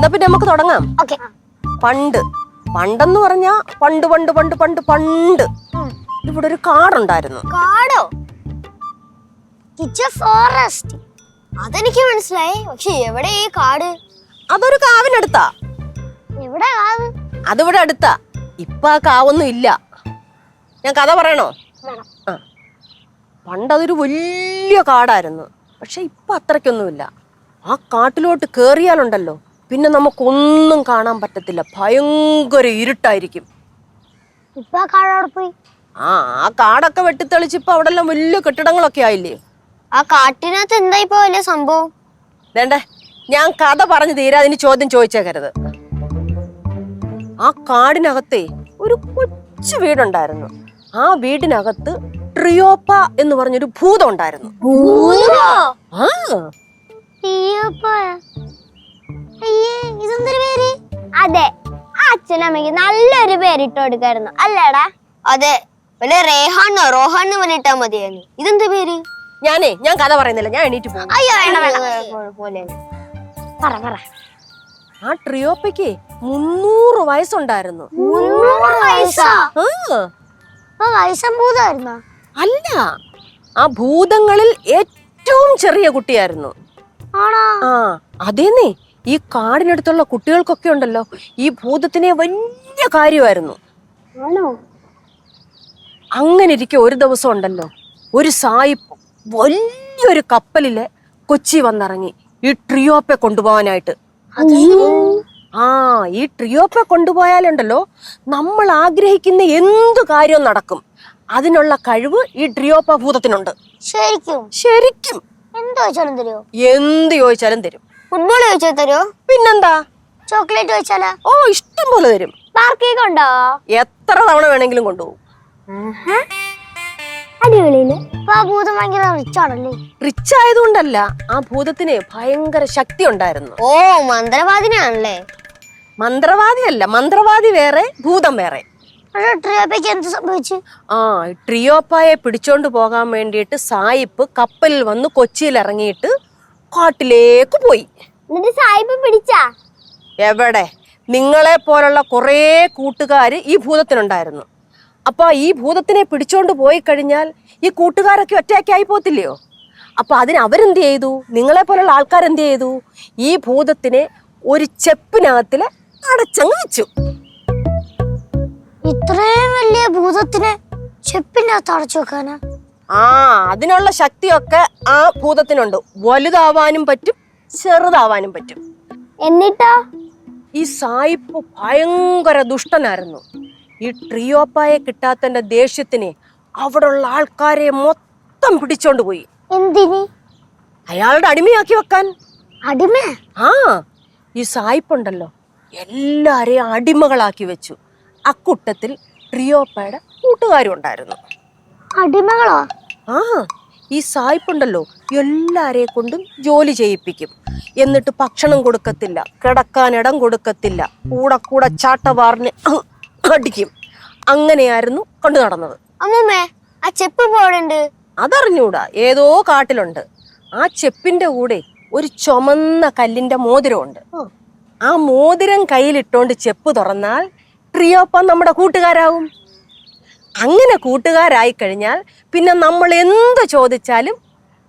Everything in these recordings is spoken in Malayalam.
എന്നാ പിന്നെ നമുക്ക് തുടങ്ങാം. ഓക്കെ. പണ്ട്. പണ്ടെന്ന് പറഞ്ഞാ പണ്ട് പണ്ട് പണ്ട് പണ്ട് പണ്ട്. ഇവിടെ ഒരു കാടുണ്ടായിരുന്നു. കാടോ? ഫോറസ്റ്റ് അതെനിക്ക് മനസ്സിലായി. പക്ഷെ എവിടെ ഈ കാട്? അതൊരു കാവിനടുത്താ. എവിടെ കാവ്? അതിവിടെ അടുത്താ. ഇപ്പൊ ആ കാവൊന്നും ഇല്ല. ഞാൻ കഥ പറയണോ? ആ. പണ്ട് അതൊരു വലിയ കാടായിരുന്നു. പക്ഷെ ഇപ്പൊ അത്രയ്ക്കൊന്നുമില്ല. ആ കാട്ടിലോട്ട് കേറിയാലുണ്ടല്ലോ. പിന്നെ നമുക്കൊന്നും കാണാൻ പറ്റത്തില്ല. ഭയങ്കര ഇരുട്ടായിരിക്കും. ഇപ്പൊ പോയി? ആ ആ കാടൊക്കെ വെട്ടിത്തെളിച്ചിപ്പോ അവിടെ എല്ലാം വലിയ കെട്ടിടങ്ങളൊക്കെ ആയില്ലേ? ആ കാട്ടിനകത്ത് എന്താ ഇപ്പൊ വലിയ സംഭവം? വേണ്ടേ ഞാൻ കഥ പറഞ്ഞു തീരാ അതിന് ചോദ്യം ചോദിച്ചേക്കരുത്. ആ കാടിനകത്തെ ഒരു കൊച്ചു വീടുണ്ടായിരുന്നു. ആ വീടിനകത്ത് ട്രിയോപ്പ എന്ന് പറഞ്ഞൊരു ഭൂതം ഉണ്ടായിരുന്നു. ആ. അയ്യേ ഇതെന്തൊരു പേര്? അതെ ആ അച്ഛനമ്മയ്ക്ക് നല്ലൊരു പേരിട്ട് കൊടുക്കായിരുന്നു. അല്ലേടാ? അതെ വല്ല റേഹാനോ റോഹാനോ പോലെ ഇട്ടാ മതിയായിരുന്നു. ഇതെന്ത് പേര്? ഞാനേ ഞാൻ കഥ പറയുന്നില്ല ഞാൻ എണീറ്റ് പോകും. അയ്യോ വേണ്ട പോലെ പറ പറ. ആ ട്രിയോപ്പയ്ക്ക് മുന്നൂറ് വയസ്സുണ്ടായിരുന്നു. മുന്നൂറ് വയസ്സാ? വയസ്സംഭൂതമായിരുന്നോ അല്ല ആ ഭൂതങ്ങളിൽ ഏറ്റവും ചെറിയ കുട്ടിയായിരുന്നു. ആണോ? ആ അതേന്നേ. ഈ കാടിനടുത്തുള്ള കുട്ടികൾക്കൊക്കെ ഉണ്ടല്ലോ ഈ ഭൂതത്തിനെ വലിയ കാര്യമായിരുന്നു. അങ്ങനെ ഇരിക്കെ ഒരു ദിവസം ഉണ്ടല്ലോ ഒരു സായിപ്പ് വലിയൊരു കപ്പലിൽ കൊച്ചി വന്നിറങ്ങി ഈ ട്രിയോപ്പെ കൊണ്ടുപോകാനായിട്ട്. ആ ഈ ട്രിയോപ്പെ കൊണ്ടുപോയാലുണ്ടല്ലോ നമ്മൾ ആഗ്രഹിക്കുന്ന എന്തു കാര്യവും നടക്കും. അതിനുള്ള കഴിവ് ഈ ട്രിയോപ്പ ഭൂതത്തിനുണ്ട്. ശരിക്കും? ശരിക്കും. എന്ത് എന്ത് ചോദിച്ചാലും തരും. ഫുട്ബോൾ ചോദിച്ചാൽ തരുമോ പിന്നെന്താ? ചോക്ലേറ്റ് ചോദിച്ചാലോ? ഓ ഇഷ്ടം പോലെ തരും. പാർക്കേക്ക് ഉണ്ടോ? എത്ര തവണ വേണമെങ്കിലും കൊണ്ടുപോകും. അടിപൊളിയിൽ ആ ഭൂതം ഭയങ്കര റിച്ച് ആണല്ലേ? റിച്ച് ആയതുകൊണ്ടല്ല ആ ഭൂതത്തിന് ഭയങ്കര ശക്തി ഉണ്ടായിരുന്നു. ഓ മന്ത്രവാദിനാണല്ലേ? മന്ത്രവാദിയല്ല മന്ത്രവാദി വേറെ ഭൂതം വേറെ. ട്രിയോപ്പയ്ക്ക് എന്ത് സംഭവിച്ചു? ആ ട്രിയോപ്പായെ പിടിച്ചോണ്ട് പോകാൻ വേണ്ടിയിട്ട് സായിപ്പ് കപ്പലിൽ വന്ന് കൊച്ചിയിൽ ഇറങ്ങിയിട്ട് കാട്ടിലേക്ക് പോയി. എന്നിട്ട് സായിപ്പ് പിടിച്ചാ? എവിടെ? നിങ്ങളെ പോലുള്ള കുറേ കൂട്ടുകാർ ഈ ഭൂതത്തിനുണ്ടായിരുന്നു. അപ്പൊ ഈ ഭൂതത്തിനെ പിടിച്ചോണ്ട് പോയി കഴിഞ്ഞാൽ ഈ കൂട്ടുകാരൊക്കെ ഒറ്റയ്ക്കായി പോത്തില്ലയോ? അപ്പൊ അതിന് അവരെന്ത് ചെയ്തു? നിങ്ങളെ പോലുള്ള ആൾക്കാർ എന്ത് ചെയ്തു? ഈ ഭൂതത്തിനെ ഒരു ചെപ്പിനകത്തിൽ അടച്ചങ്ങ് വെച്ചു. ഇത്രയും വലിയ ഭൂതത്തിനെ ചെപ്പിനകത്ത് അടച്ചു വെക്കാനാ? ആ അതിനുള്ള ശക്തിയൊക്കെ ആ ഭൂതത്തിനുണ്ട്. വലുതാവാനും പറ്റും ചെറുതാവാനും പറ്റും. എന്നിട്ടോ? ഈ സായിപ്പ് ഭയങ്കര ദുഷ്ടനായിരുന്നു. ഈ ട്രിയോപ്പായെ കിട്ടാത്തന്റെ ദേഷ്യത്തിന് അവിടുള്ള ആൾക്കാരെ മൊത്തം പിടിച്ചോണ്ട് പോയി. എന്തിന്? അയാളുടെ അടിമയാക്കി വെക്കാൻ. അടിമ? ആ ഈ സായിപ്പുണ്ടല്ലോ. എല്ലാരെയും അടിമകളാക്കി വെച്ചു. അക്കൂട്ടത്തിൽ ട്രിയോപ്പയുടെ കൂട്ടുകാരും ഉണ്ടായിരുന്നു അടിമകളോ? ആ. ഈ സായിപ്പുണ്ടല്ലോ എല്ലാരെ കൊണ്ടും ജോലി ചെയ്യിപ്പിക്കും. എന്നിട്ട് ഭക്ഷണം കൊടുക്കത്തില്ല കിടക്കാൻ ഇടം കൊടുക്കത്തില്ല കൂടെ കൂടെ ചാട്ടവാറിന് അടിക്കും. അങ്ങനെയായിരുന്നു കൊണ്ടു നടന്നത്. അമ്മൂമ്മേ ആ ചെപ്പ് പോടുണ്ട് അതറിഞ്ഞൂടാ ഏതോ കാട്ടിലുണ്ട്. ആ ചെപ്പിന്റെ കൂടെ ഒരു ചുമന്ന കല്ലിന്റെ മോതിരമുണ്ട്. ആ മോതിരം കയ്യിലിട്ടോണ്ട് ചെപ്പ് തുറന്നാൽ ട്രിയോപ്പം നമ്മുടെ കൂട്ടുകാരാവും. അങ്ങനെ കൂട്ടുകാരായി കഴിഞ്ഞാൽ പിന്നെ നമ്മൾ എന്ത് ചോദിച്ചാലും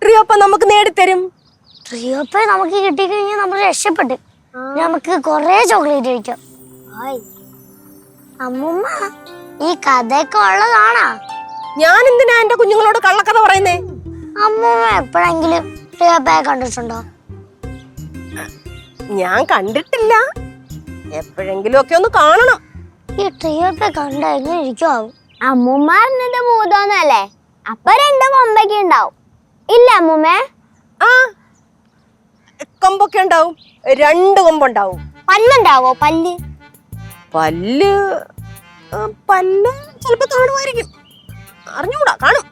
ട്രിയോപ്പ നമുക്ക് നേടിത്തരും. ട്രിയോപ്പ നമുക്ക് കിട്ടിക്കഴിഞ്ഞാൽ നമ്മൾ രക്ഷപ്പെട്ട്. നമുക്ക് കുറെ ചോക്ലേറ്റ് കഴിക്കാം. അമ്മൂമ്മ ഈ കഥയൊക്കെ ഉള്ളതാണാ? ഞാൻ എന്തിനാ എന്റെ കുഞ്ഞുങ്ങളോട് കള്ളക്കഥ പറയുന്നേ? അമ്മുമ്മ എപ്പോഴെങ്കിലും ട്രിയോപ്പയെ കണ്ടിട്ടുണ്ടോ? ഞാൻ കണ്ടിട്ടില്ല. എപ്പോഴെങ്കിലും ഒക്കെ ഒന്ന് കാണണം. ഈ ട്രിയോപ്പ കണ്ട ഇരിക്കും ഇരിക്കുമാവും അമ്മൂമ്മ മൂതോന്നല്ലേ അപ്പൊ രണ്ട് കൊമ്പൊക്കെ ഉണ്ടാവും. ഇല്ല അമ്മൂമ്മേ? ആ കൊമ്പൊക്കെ ഉണ്ടാവും. രണ്ട് കൊമ്പുണ്ടാവും. പല്ലുണ്ടാവോ? പല്ല്? പല്ല് പല്ല് ചിലപ്പോ കാണുമായിരിക്കും. അറിഞ്ഞൂടാ കാണും.